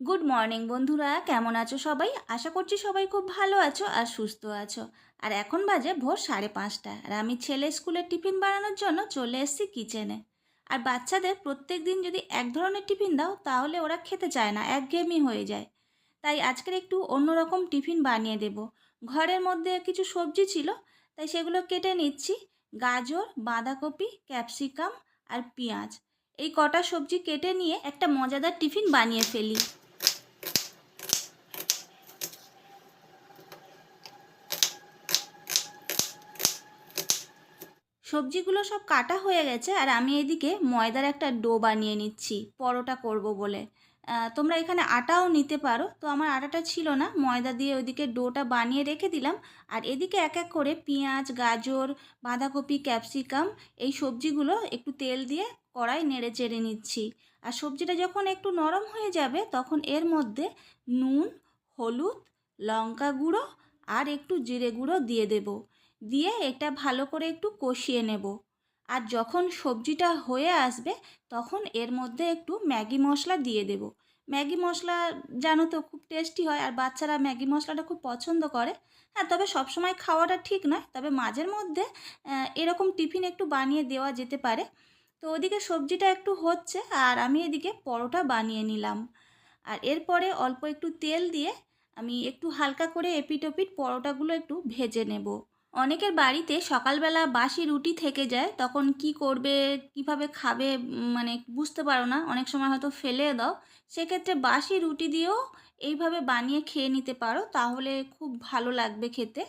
Good morning বন্ধুরা। কেমন আছো সবাই? আশা করছি সবাই খুব ভালো আছো আর সুস্থ আছো। আর এখন বাজে ভোর সাড়ে পাঁচটা আর আমি ছেলে স্কুলের টিফিন বানানোর জন্য চলে এসেছি কিচেনে। আর বাচ্চাদের প্রত্যেক দিন যদি এক ধরনের টিফিন দাও, তাহলে ওরা খেতে চায় না, একঘেয়েমি হয়ে যায়। তাই আজকের একটু অন্যরকম টিফিন বানিয়ে দেব। ঘরের মধ্যে কিছু সবজি ছিল, তাই সেগুলো কেটে নিচ্ছি। গাজর, বাঁধাকপি, ক্যাপসিকাম আর পেঁয়াজ। এই কটা সবজি কেটে নিয়ে একটা মজাদার টিফিন বানিয়ে ফেলি। সবজিগুলো সব কাটা হয়ে গেছে আর আমি এদিকে ময়দার একটা ডো বানিয়ে নিচ্ছি, পরোটা করব বলে। তোমরা এখানে আটাও নিতে পারো। তো আমার আটাটা ছিল না, ময়দা দিয়ে ওইদিকে ডোটা বানিয়ে রেখে দিলাম। আর এদিকে এক এক করে পেঁয়াজ, গাজর, বাঁধাকপি, ক্যাপসিকাম এই সবজিগুলো একটু তেল দিয়ে কড়াই নেড়ে চেড়ে নিচ্ছি। আর সবজিটা যখন একটু নরম হয়ে যাবে তখন এর মধ্যে নুন, হলুদ, লঙ্কা গুঁড়ো আর একটু জিরে গুঁড়ো দিয়ে দেবো। দিয়ে এটা ভালো করে একটু কষিয়ে নেব। আর যখন সবজিটা হয়ে আসবে, তখন এর মধ্যে একটু ম্যাগি মশলা দিয়ে দেব। ম্যাগি মশলা জানো তো খুব টেস্টি হয়, আর বাচ্চারা ম্যাগি মশলাটা খুব পছন্দ করে। হ্যাঁ তবে সবসময় খাওয়াটা ঠিক নয়, তবে মাঝের মধ্যে এরকম টিফিন একটু বানিয়ে দেওয়া যেতে পারে। তো ওদিকে সবজিটা একটু হচ্ছে, আর আমি এদিকে পরোটা বানিয়ে নিলাম। আর এরপরে অল্প একটু তেল দিয়ে আমি একটু হালকা করে এপিট ওপিট পরোটাগুলো একটু ভেজে নেব। অনেকের বাড়িতে সকালবেলা বাসি রুটি থেকে যায়, তখন কি করবে, কীভাবে খাবে মানে বুঝতে পারো না। অনেক সময় হয়তো ফেলে দাও। সেক্ষেত্রে বাসি রুটি দিয়েও এইভাবে বানিয়ে খেয়ে নিতে পারো, তাহলে খুব ভালো লাগবে খেতে।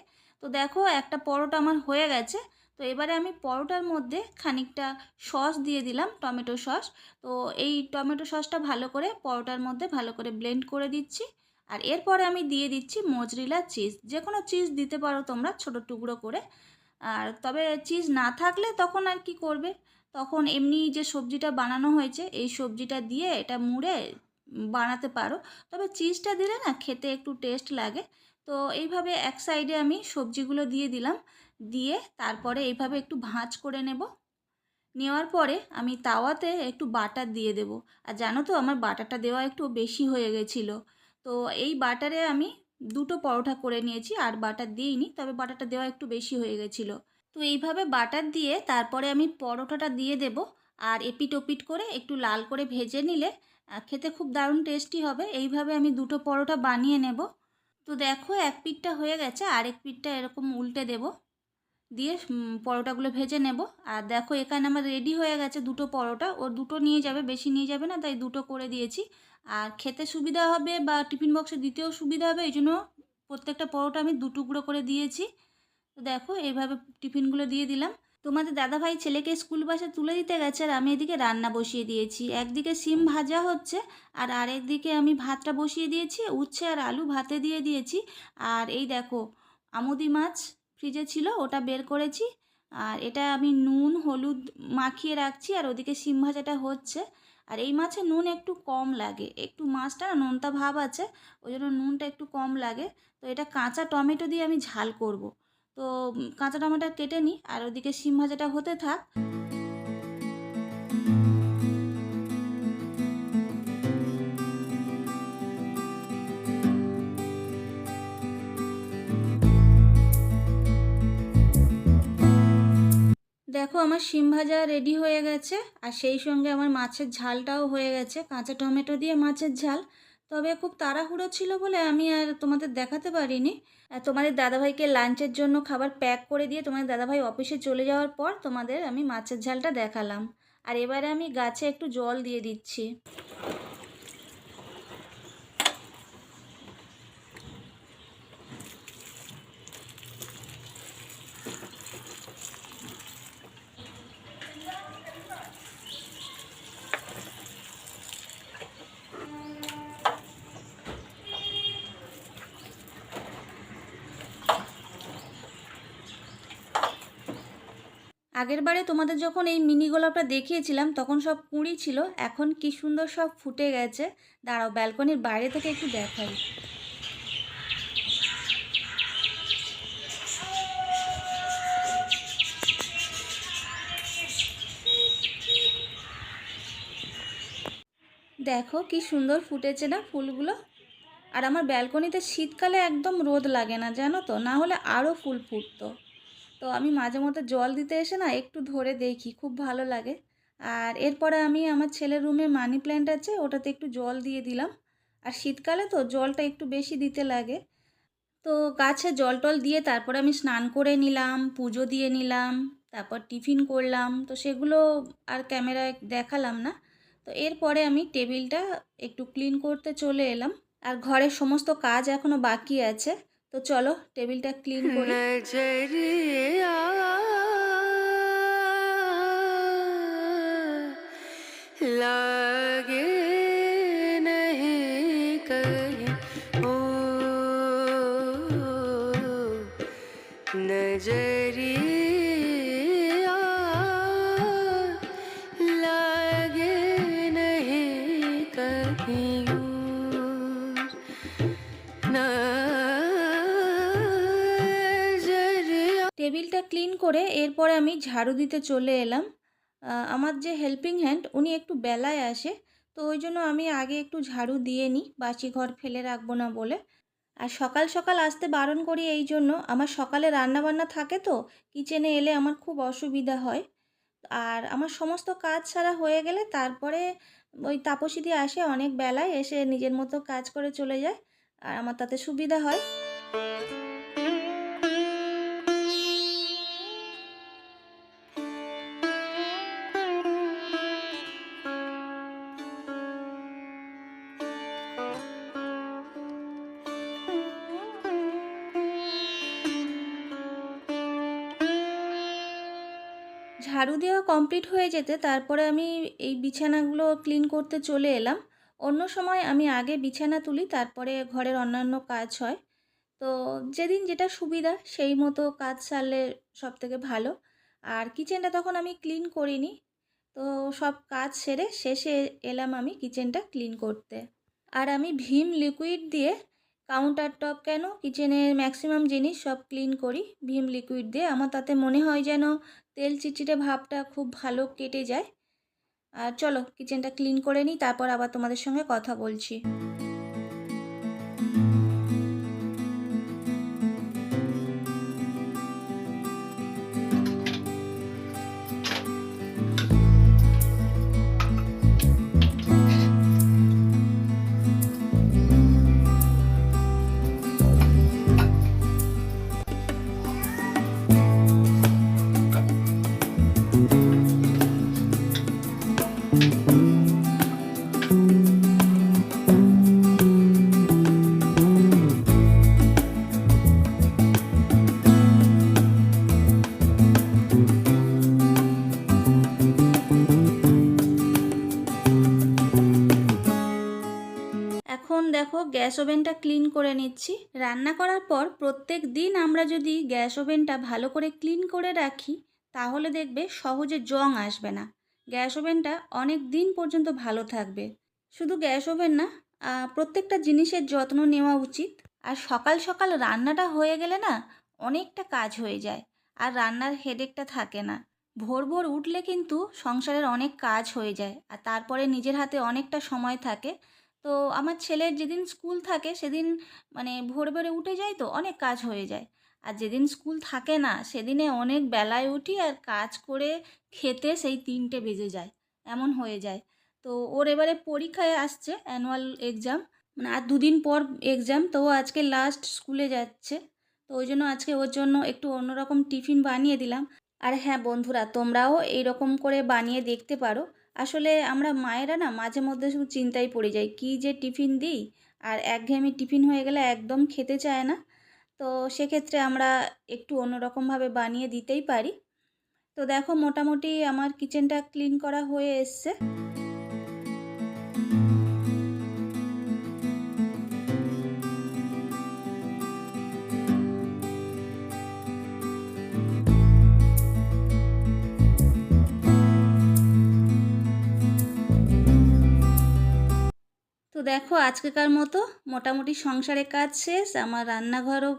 তো দেখো, একটা পরোটা আমার হয়ে গেছে। তো এবারে আমি পরোটার মধ্যে খানিকটা সস দিয়ে দিলাম, টমেটো সস। তো এই টমেটো সসটা ভালো করে পরোটার মধ্যে ভালো করে ব্লেন্ড করে দিচ্ছি। আর এরপরে আমি দিয়ে দিচ্ছি মজরিলা চিজ। যে কোনো চিজ দিতে পারো তোমরা, ছোটো টুকরো করে। আর তবে চিজ না থাকলে তখন আর কি করবে? তখন এমনি যে সবজিটা বানানো হয়েছে, এই সবজিটা দিয়ে এটা মুড়ে বানাতে পারো। তবে চিজটা দিলে না খেতে একটু টেস্ট লাগে। তো এইভাবে এক সাইডে আমি সবজিগুলো দিয়ে দিলাম। দিয়ে তারপরে এইভাবে একটু ভাঁজ করে নেব। নেওয়ার পরে আমি তাওয়াতে একটু বাটার দিয়ে দেব। আর জানো তো, আমার বাটারটা দেওয়া একটু বেশি হয়ে গেছিল। তো এই বাটারে আমি দুটো পরোটা করে নিয়েছি, আর বাটার দিইনি, তবে বাটারটা দেওয়া একটু বেশি হয়ে গেছিল। তো এইভাবে বাটার দিয়ে তারপরে আমি পরোটাটা দিয়ে দেব, আর এপিট ওপিট করে একটু লাল করে ভেজে নিলে খেতে খুব দারুণ টেস্টি হবে। এইভাবে আমি দুটো পরোটা বানিয়ে নেব। তো দেখো, এক পিঠটা হয়ে গেছে, আরেক পিঠটা এরকম উল্টে দেব। দিয়ে পরোটাগুলো ভেজে নেব। আর দেখো, এখানে আমার রেডি হয়ে গেছে দুটো পরোটা। ও দুটো নিয়ে যাবে, বেশি নিয়ে যাবে না, তাই দুটো করে দিয়েছি। আর খেতে সুবিধা হবে বা টিফিন বক্সে দিতেও সুবিধা হবে, এই জন্য প্রত্যেকটা পরোটা আমি দু টুকরো করে দিয়েছি। তো দেখো এইভাবে টিফিনগুলো দিয়ে দিলাম। তোমাদের দাদাভাই ছেলেকে স্কুল বাসে তুলে দিতে গেছে, আর আমি এদিকে রান্না বসিয়ে দিয়েছি। একদিকে সিম ভাজা হচ্ছে, আর আরেকদিকে আমি ভাতটা বসিয়ে দিয়েছি, উচ্ছে আর আলু ভাতে দিয়ে দিয়েছি। আর এই দেখো, আমুদি মাছ ফ্রিজে ছিল, ওটা বের করেছি। আর এটা আমি নুন, হলুদ মাখিয়ে রাখছি, আর ওদিকে সিম ভাজাটা হচ্ছে। আর এই মাছে নুন একটু কম লাগে। একটু মাছটা না নোনতা ভাব আছে, ওই জন্য নুনটা একটু কম লাগে। তো এটা কাঁচা টমেটো দিয়ে আমি ঝাল করব। তো কাঁচা টমেটো কেটে নিই আর ওদিকে শিম ভাজাটা হতে থাক। দেখো আমার শিম ভাজা রেডি হয়ে গেছে, আর সেই সঙ্গে আমার মাছের ঝালটাও হয়ে গেছে, কাঁচা টমেটো দিয়ে মাছের ঝাল। তবে খুব তাড়াহুড়ো ছিল বলে আমি আর তোমাদের দেখাতে পারিনি। তোমাদের দাদাভাইকে লাঞ্চের জন্য খাবার প্যাক করে দিয়ে তোমাদের দাদাভাই অফিসে চলে যাওয়ার পর তোমাদের আমি মাছের ঝালটা দেখালাম। আর এবারে আমি গাছে একটু জল দিয়ে দিচ্ছি। আগেরবারে তোমাদের যখন এই মিনি গোলাপটা দেখিয়েছিলাম, তখন সব কুঁড়ি ছিল। এখন কি সুন্দর সব ফুটে গেছে। দাঁড়াও, ব্যালকনির বাইরে থেকে একটু দেখাই। দেখো কি সুন্দর ফুটেছে না ফুলগুলো। আর আমার ব্যালকনিতে শীতকালে একদম রোদ লাগে না, জানো তো? না হলে আরও ফুল ফুটতো। তো আমি মাঝে মধ্যে জল দিতে এসে না একটু ধরে দেখি, খুব ভালো লাগে। আর এরপরে আমি আমার ছেলের রুমে মানি প্ল্যান্ট আছে, ওটাতে একটু জল দিয়ে দিলাম। আর শীতকালে তো জলটা একটু বেশি দিতে লাগে। তো গাছে জল টল দিয়ে তারপরে আমি স্নান করে নিলাম, পুজো দিয়ে নিলাম, তারপর টিফিন করলাম। তো সেগুলো আর ক্যামেরায় দেখালাম না। তো এরপরে আমি টেবিলটা একটু ক্লিন করতে চলে এলাম। আর ঘরের সমস্ত কাজ এখনও বাকি আছে। তো চলো টেবিলটা ক্লিন করি। লাগে করে এরপরে আমি ঝাড়ু দিতে চলে এলাম। আমার যে হেল্পিং হ্যান্ড উনি একটু বেলায় আসে, তো ওই জন্য আমি আগে একটু ঝাড়ু দিয়ে নিই, বাসি ঘর ফেলে রাখব না বলে। আর সকাল সকাল আসতে বারণ করি এই জন্য, আমার সকালে রান্না বান্না থাকে তো কিচেনে এলে আমার খুব অসুবিধা হয়। আর আমার সমস্ত কাজ ছাড়া হয়ে গেলে তারপরে ওই তাপসীদি আসে অনেক বেলায়, এসে নিজের মতো কাজ করে চলে যায়, আর আমার তাতে সুবিধা হয়। ঝাড়ু দেওয়া কমপ্লিট হয়ে যেতে তারপরে আমি এই বিছানাগুলো ক্লিন করতে চলে এলাম। অন্য সময় আমি আগে বিছানা তুলি, তারপরে ঘরের অন্যান্য কাজ হয়। তো যেদিন যেটা সুবিধা, সেই মতো কাজ সারলে সব থেকে ভালো। আর কিচেনটা তখন আমি ক্লিন করিনি। তো সব কাজ সেরে শেষে এলাম আমি কিচেনটা ক্লিন করতে। আর আমি ভীম লিকুইড দিয়ে কাউন্টার টপ কেন কিচেনের ম্যাক্সিমাম জিনিস সব ক্লিন করি, ভীম লিকুইড দিয়ে। আমার তাতে মনে হয় যেন তেল চিটচিটে ভাবটা খুব ভালো কেটে যায়। আর চলো কিচেনটা ক্লিন করে নিই, তারপর আবার তোমাদের সঙ্গে কথা বলছি। এখন দেখো গ্যাস ওভেনটা ক্লিন করে নিচ্ছি। রান্না করার পর প্রত্যেক দিন আমরা যদি গ্যাস ওভেনটা ভালো করে ক্লিন করে রাখি, তাহলে দেখবে সহজে জং আসবে না। গ্যাস ওভেনটা অনেক দিন পর্যন্ত ভালো থাকবে। শুধু গ্যাস ওভেন না প্রত্যেকটা জিনিসের যত্ন নেওয়া উচিত। আর সকাল সকাল রান্নাটা হয়ে গেলে না অনেকটা কাজ হয়ে যায়, আর রান্নার হেডেকটা থাকে না। ভোর ভোর উঠলে কিন্তু সংসারের অনেক কাজ হয়ে যায়, আর তারপরে নিজের হাতে অনেকটা সময় থাকে। তো আমার ছেলের যেদিন স্কুল থাকে সেদিন মানে ভোর ভোরে উঠে যায় তো অনেক কাজ হয়ে যায়। আর যেদিন স্কুল থাকে না সেদিনে অনেক বেলায় উঠি আর কাজ করে খেতে সেই তিনটে বেজে যায়। এমন হয়ে যায়। তো ওর এবারে পরীক্ষায় আসছে অ্যানুয়াল এক্সাম। মানে আর দুদিন পর এক্সাম তো আজকে লাস্ট স্কুলে যাচ্ছে। তো ওই জন্য আজকে ওর জন্য একটু অন্যরকম টিফিন বানিয়ে দিলাম। আর হ্যাঁ বন্ধুরা তোমরাও এইরকম করে বানিয়ে দেখতে পারো। আসলে আমরা মায়েরা না মাঝে মধ্যে শুধু চিন্তায় পড়ে যাই, কি যে টিফিন দিই? আর একঘেয়েমি টিফিন হয়ে গেলে একদম খেতে চায় না। তো সেক্ষেত্রে আমরা একটু অন্যরকমভাবে বানিয়ে দিতেই পারি। তো দেখো মোটামুটি আমার কিচেনটা ক্লিন করা হয়ে এসছে। দেখো আজকেকার মতো মোটামুটি সংসারের কাজ শেষ, আমার রান্নাঘরও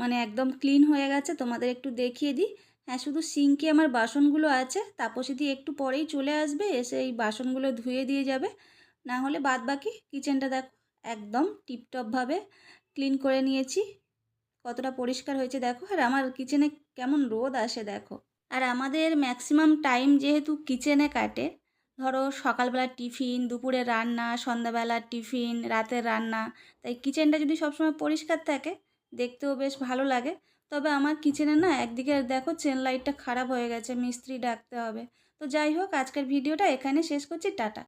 মানে একদম ক্লিন হয়ে গেছে, তোমাদের একটু দেখিয়ে দিই। হ্যাঁ শুধু সিঙ্কে আমার বাসনগুলো আছে তাপসীদি একটু পরেই চলে আসবে, এসে এই বাসনগুলো ধুয়ে দিয়ে যাবে। না হলে বাদ বাকি কিচেনটা দেখো একদম টিপটপভাবে ক্লিন করে নিয়েছি। কতটা পরিষ্কার হয়েছে দেখো, আর আমার কিচেনে কেমন রোদ আসে দেখো। আর আমাদের ম্যাক্সিমাম টাইম যেহেতু কিচেনে কাটে ধরো সকালবেলা টিফিন, দুপুরে রান্না সন্ধ্যাবেলার টিফিন, রাতের রান্না। তাই কিচেনটা যদি সবসময় পরিষ্কার থাকে, দেখতেও বেশ ভালো লাগে। তবে আমার কিচেনে না একদিকে দেখো চেন লাইটটা খারাপ হয়ে গেছে, মিস্ত্রি ডাকতে হবে। তো যাই হোক, আজকের ভিডিওটা এখানে শেষ করছি, টাটা।